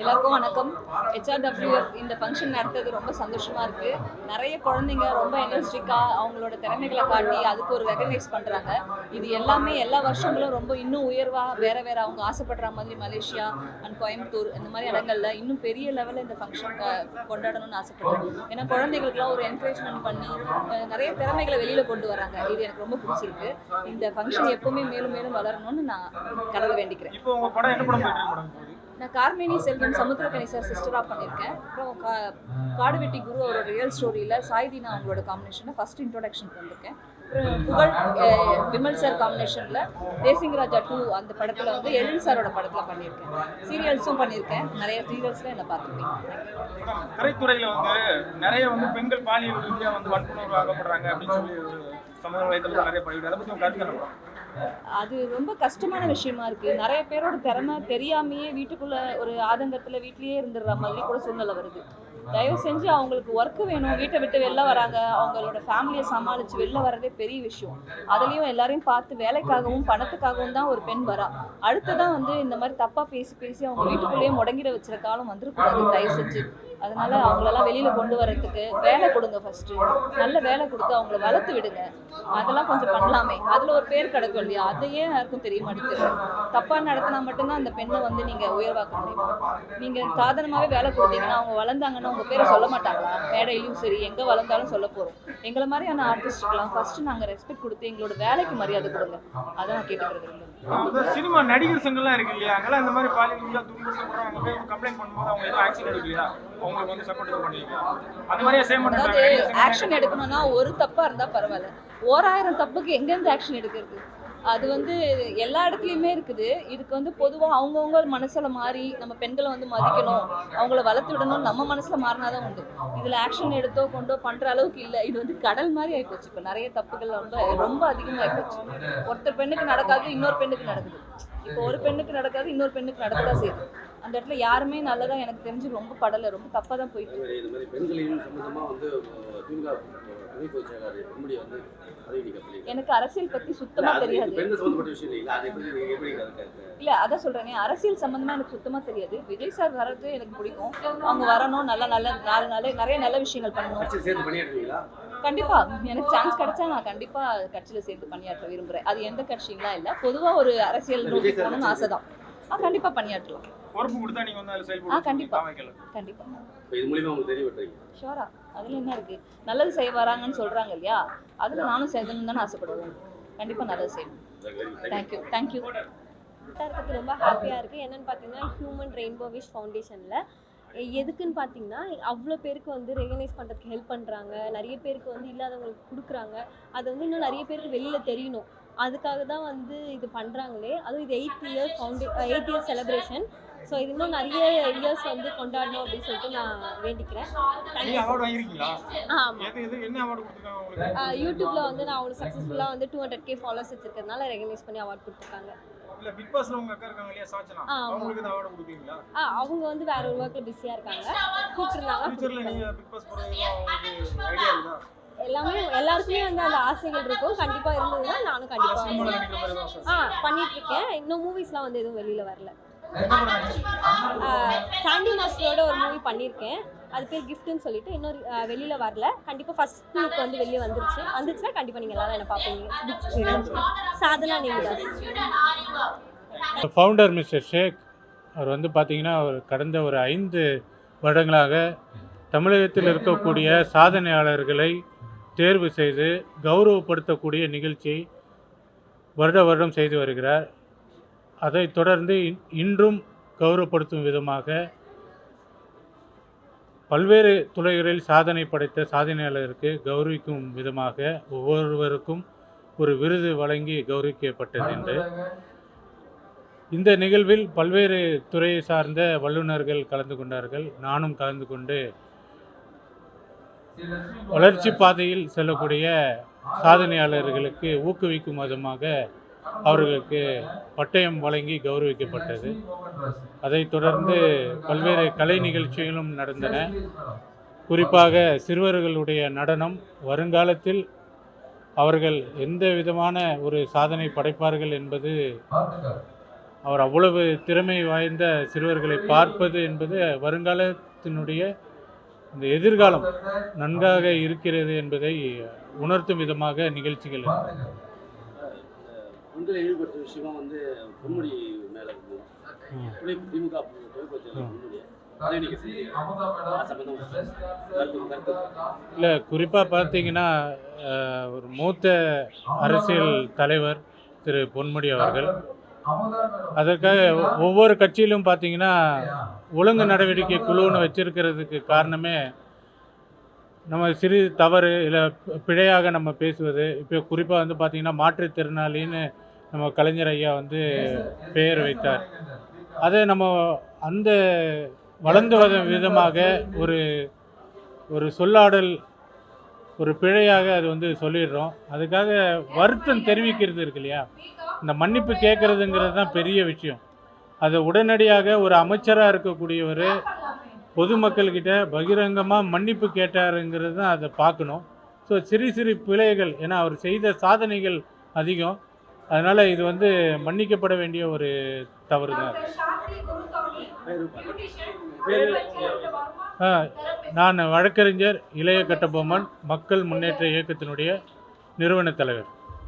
எல்லாருக்கும் வணக்கம். ஹெச்ஆர்டபிள்யூஎஃப் இந்த ஃபங்க்ஷன் நடத்துறது ரொம்ப சந்தோஷமா இருக்கு. நிறைய குழந்தைங்க ரொம்ப எனர்ஜிக்காக அவங்களோட திறமைகளை காட்டி அதுக்கு ஒரு ரெகனைஸ் பண்றாங்க. இது எல்லாமே எல்லா வருஷங்களும் ரொம்ப இன்னும் உயர்வா வேற வேற அவங்க ஆசைப்படுற மாதிரி மலேசியா அண்ட் கோயம்புத்தூர் இந்த மாதிரி இடங்கள்ல இன்னும் பெரிய லெவலில் இந்த ஃபங்க்ஷன் கொண்டாடணும்னு ஆசைப்படுறேன் ஏன்னா குழந்தைகளுக்குலாம் ஒரு என்கரேஜ்மெண்ட் பண்ணி நிறைய திறமைகளை வெளியில கொண்டு வராங்க. இது எனக்கு ரொம்ப பிடிச்சிருக்கு. இந்த ஃபங்க்ஷன் எப்பவுமே மேலும் மேலும் வளரணும்னு நான் கடவுள் வேண்டிக்கிறேன். இப்போ உங்க படம் என்ன படம் போயிட்டு இருக்கு நான் கார்மேனி செல்வம் சமுத்திரக்கணி சார் சிஸ்டராக பண்ணியிருக்கேன். அப்புறம் கா காடுவெட்டி குரு அவரோட ரியல் ஸ்டோரியில் சாய்தினா அவங்களோட காம்பினேஷனை ஃபர்ஸ்ட் இன்ட்ரோடக்ஷன் வந்திருக்கேன் அப்புறம் புகழ் விமல் சார் காம்பினேஷனில் தேசிங் ராஜா டூ அந்த படத்தில் வந்து எழில் சாரோட படத்தில் பண்ணியிருக்கேன். சீரியல்ஸும் பண்ணியிருக்கேன். நிறைய சீரியல்ஸில் என்னை பார்த்துருக்கேன் திரைத்துறையில் வந்து நிறைய வந்து பெண்கள் பாலியல் ரீதியாக வந்து வன்புணர்வு ஆகப்படுறாங்க அப்படின்னு சொல்லி சமூக வலைதளத்துல நிறைய படிக்கிறது அதை பற்றி உங்க கருத்து அது ரொம்ப கஷ்டமான விஷயமா இருக்கு. நிறைய பேரோட திறமை தெரியாமையே வீட்டுக்குள்ள ஒரு ஆதங்கத்துல வீட்லயே இருந்துடுற மாதிரி கூட சூழ்நிலை வருது. தயவு செஞ்சு அவங்களுக்கு ஒர்க் வேணும். வீட்டை விட்டு வெளில வராங்க. அவங்களோட ஃபேமிலியை சமாளிச்சு வெளில வர்றதே பெரிய விஷயம். அதுலேயும் எல்லாரையும் பார்த்து வேலைக்காகவும் பணத்துக்காகவும் தான் ஒரு பெண் வரா. அடுத்ததான் வந்து இந்த மாதிரி தப்பா பேசி பேசி அவங்க வீட்டுக்குள்ளேயே முடங்கிட வச்சிருக்க காலம் வந்துருக்கூடாது தயவு செஞ்சு. அதனால அவங்களெல்லாம் வெளியில கொண்டு வர்றதுக்கு வேலை கொடுங்க ஃபர்ஸ்ட் நல்ல வேலை கொடுத்து அவங்கள வளர்த்து விடுங்க. அதெல்லாம் கொஞ்சம் பண்ணலாமே. அதுல ஒரு பேர் கிடக்கு. இல்லையா அதையே யாருக்கும் தெரிய மாட்டேங்குது. தப்பா நடத்தினா மட்டும்தான் அந்த பெண்ணை வந்து நீங்க உயர்வாக்க முடியும். நீங்க சாதாரணமாவே வேலை கொடுத்தீங்கன்னா அவங்க வளர்ந்தாங்கன்னா உங்க பேரை சொல்ல மாட்டாங்களா? மேடையிலும் சரி எங்க வளர்ந்தாலும் சொல்ல போறோம். எங்களை மாதிரியான ஆர்டிஸ்டுக்கெல்லாம் ஃபர்ஸ்ட் நாங்க ரெஸ்பெக்ட் கொடுத்து எங்களோட வேலைக்கு மரியாதை கொடுங்க. அதான் நான் கேட்டுக்கிறது. சினிமா நடிகர் சங்கம்லாம் இருக்கு இல்லையா? அங்கெல்லாம் இந்த மாதிரி பாலியல் ரீதியா துன்புறுத்தப்படுறவங்க போய் கம்ப்ளைண்ட் பண்ணும்போது அவங்க எதுவும் ஆக்ஷன் எடுக்கலையா? அவங்களுக்கு வந்து சப்போர்ட் பண்ணலையா? அந்த மாதிரியே சேம் அதாவது ஆக்ஷன் எடுக்கணும்னா ஒரு தப்பா இருந்தா பரவாயில்ல. ஓராயிரம் தப்புக்கு எங்கேருந்து ஆக்ஷன் எடுக்கிறது அது வந்து எல்லா இடத்துலையுமே இருக்குது. இதுக்கு வந்து பொதுவாக அவங்கவுங்க மனசுல மாறி நம்ம பெண்களை வந்து மதிக்கணும். அவங்கள வளர்த்து விடணும் நம்ம மனசுல மாறினாதான் உண்டு. இதுல ஆக்ஷன் எடுத்தோ கொண்டோ பண்ற அளவுக்கு இல்லை. இது வந்து கடல் மாதிரி ஆயிப்போச்சு. இப்போ நிறைய தப்புகள் வந்து ரொம்ப அதிகமாக போச்சு ஒருத்தர் பெண்ணுக்கு நடக்காது இன்னொரு பெண்ணுக்கு நடக்குது. இப்போ ஒரு பெண்ணுக்கு நடக்காது இன்னொரு பெண்ணுக்கு நடக்கதான் செய்யுது. அந்த இடத்துல யாருமே நல்லதா எனக்கு தெரிஞ்சு ரொம்ப படலை ரொம்ப தப்பா தான் போயிட்டு. எனக்கு அரசியல் பத்தி சுத்தமா தெரியாது. இல்ல அதான் சொல்றேனே. அரசியல் சம்பந்தமா எனக்கு சுத்தமா தெரியாது. விஜய் சார் வர்றது எனக்கு பிடிக்கும். அவங்க வரணும் நல்ல நல்ல நாலு நாள் நிறைய நல்ல விஷயங்கள் பண்ணணும். கண்டிப்பா. எனக்கு சான்ஸ் கிடைச்சா நான் கண்டிப்பா கட்சியில சேர்ந்து பணியாற்ற விரும்புறேன். அது எந்த கட்சிங்களா இல்ல பொதுவா ஒரு அரசியல் நோக்கி போகணும்னு ஆசைதான். ஆ கண்டிப்பா பணியாற்றலாம் பொறுப்பு கொடுத்தா நீங்க வந்து அதில் ஆ, செயல்படுத்த கண்டிப்பா. வைக்கல கண்டிப்பா. இப்போ இது மூலியமா உங்களுக்கு தெரிய விட்டுறீங்க ஷோரா அதுல என்ன இருக்கு? நல்லது செய்ய வராங்கன்னு சொல்றாங்க இல்லையா? அதுல நானும் செய்யணும்னு தானே ஆசைப்படுவேன். கண்டிப்பா நல்லது செய்யணும். தேங்க்யூ தேங்க்யூ இருக்கிறது ரொம்ப ஹாப்பியாக இருக்குது என்னென்னு பார்த்தீங்கன்னா ஹியூமன் ரெயின்போ விஷ் ஃபவுண்டேஷனில் எதுக்குன்னு பார்த்தீங்கன்னா அவ்வளோ பேருக்கு வந்து ரெகனைஸ் பண்ணுறதுக்கு ஹெல்ப் பண்ணுறாங்க நிறைய பேருக்கு வந்து இல்லாதவங்களுக்கு கொடுக்குறாங்க. அது வந்து இன்னும் நிறைய பேருக்கு வெளியில் தெரியணும். அதுக்காக தான் வந்து இது பண்ணுறாங்களே அதுவும் இது எயித் இயர் ஃபவுண்டே எயிட் இயர் செலிப்ரேஷன் ஸோ இது இன்னும் நிறைய இயர்ஸ் வந்து கொண்டாடணும் அப்படின்னு சொல்லிட்டு நான் வேண்டிக்கிறேன். ஆமாம் எது எது என்ன அவார்டு கொடுத்துருக்காங்க உங்களுக்கு? யூடியூப்பில் வந்து நான் அவ்வளோ சக்ஸஸ்ஃபுல்லாக வந்து டூ ஹண்ட்ரட் கே ஃபாலோவர்ஸ் வச்சிருக்கிறதுனால ரெகனைஸ் பண்ணி அவார்ட் கொடுத்துருக்காங்க. இல்ல பிக் பாஸ்ல உங்க அக்கா இருக்காங்க இல்லையா சாச்சனா? ஆ, ஆமா. அவங்களுக்கு இந்த அவார்டு கொடுப்பீங்களா? ஆ அவங்க வந்து வேற ஒரு ஒர்க்கில் பிஸியாக இருக்காங்க. கூப்பிட்டுருந்தாங்க. எல்லாமே எல்லாருக்குமே வந்து அந்த ஆசைகள் இருக்கும். கண்டிப்பாக இருந்ததுன்னா நானும் கண்டிப்பாக ஆ பண்ணிட்டு இருக்கேன் இன்னும் மூவிஸ்லாம் வந்து எதுவும் வெளியில் வரல? சாண்டி மாஸ்டரோட ஒரு மூவி பண்ணியிருக்கேன். அது பேர் கிஃப்ட்னு சொல்லிட்டு இன்னொரு வெளியில் வரல. கண்டிப்பாக ஃபர்ஸ்ட் லுக் வந்து வெளியே வந்துருச்சு. வந்துச்சுன்னா கண்டிப்பாக நீங்கள் எல்லாரும் என்ன பார்ப்பீங்க. சாதனா நீங்கள் ஃபவுண்டர் மிஸ்டர் ஷேக் அவர் வந்து பார்த்திங்கன்னா அவர் கடந்த ஒரு ஐந்து வருடங்களாக தமிழகத்தில் இருக்கக்கூடிய சாதனையாளர்களை தேர்வு செய்து கௌரவப்படுத்தக்கூடிய நிகழ்ச்சி வருட வருடம் செய்து வருகிறார். அதை தொடர்ந்து இன்றும் கௌரவப்படுத்தும் விதமாக பல்வேறு துறைகளில் சாதனை படைத்த சாதனையாளருக்கு கௌரவிக்கும் விதமாக ஒவ்வொருவருக்கும் ஒரு விருது வழங்கி கௌரவிக்கப்பட்டது என்று. இந்த நிகழ்வில் பல்வேறு துறையை சார்ந்த வல்லுநர்கள் கலந்து கொண்டார்கள். நானும் கலந்து கொண்டு வளர்ச்சி பாதையில் செல்லக்கூடிய சாதனையாளர்களுக்கு ஊக்குவிக்கும் விதமாக அவர்களுக்கு பட்டயம் வழங்கி கௌரவிக்கப்பட்டது. அதைத் தொடர்ந்து பல்வேறு கலை நிகழ்ச்சிகளும் நடந்தன. குறிப்பாக சிறுவர்களுடைய நடனம் வருங்காலத்தில் அவர்கள் எந்த விதமான ஒரு சாதனை படைப்பார்கள் என்பது அவர் அவ்வளவு திறமை வாய்ந்த சிறுவர்களை பார்ப்பது என்பது வருங்காலத்தினுடைய இந்த எதிர்காலம் நன்றாக இருக்கிறது என்பதை உணர்த்தும் விதமாக நிகழ்ச்சிகள். பெண்களை விஷயமா வந்து பொன்முடி மேல இருக்கு. திமுக இல்லை குறிப்பாக பார்த்தீங்கன்னா ஒரு மூத்த அரசியல் தலைவர் திரு பொன்முடி அவர்கள் அதற்காக ஒவ்வொரு கட்சியிலும் பார்த்தீங்கன்னா ஒழுங்கு நடவடிக்கை குழுன்னு வச்சிருக்கிறதுக்கு காரணமே நம்ம சிறு தவறு இல்லை பிழையாக நம்ம பேசுவது. இப்போ குறிப்பாக வந்து பார்த்திங்கன்னா மாற்றுத்திறனாளின்னு நம்ம கலைஞர் ஐயா வந்து பெயர் வைத்தார். அதை நம்ம அந்த வளர்ந்து வர விதமாக ஒரு ஒரு சொல்லாடல் ஒரு பிழையாக அது வந்து சொல்லிடுறோம். அதுக்காக வருத்தம் தெரிவிக்கிறது இருக்கு இல்லையா? இந்த மன்னிப்பு கேட்குறதுங்கிறது தான் பெரிய விஷயம். அதை உடனடியாக ஒரு அமைச்சராக இருக்கக்கூடியவர் பொதுமக்கள்கிட்ட பகிரங்கமாக மன்னிப்பு கேட்டாருங்கிறது தான் அதை பார்க்கணும். ஸோ சிறு சிறு பிழைகள் ஏன்னா அவர் செய்த சாதனைகள் அதிகம். அதனால் இது வந்து மன்னிக்கப்பட வேண்டிய ஒரு தவறு தான் நான் வழக்கறிஞர் இளைய கட்டபொம்மன் மக்கள் முன்னேற்ற இயக்கத்தினுடைய நிறுவன தலைவர்.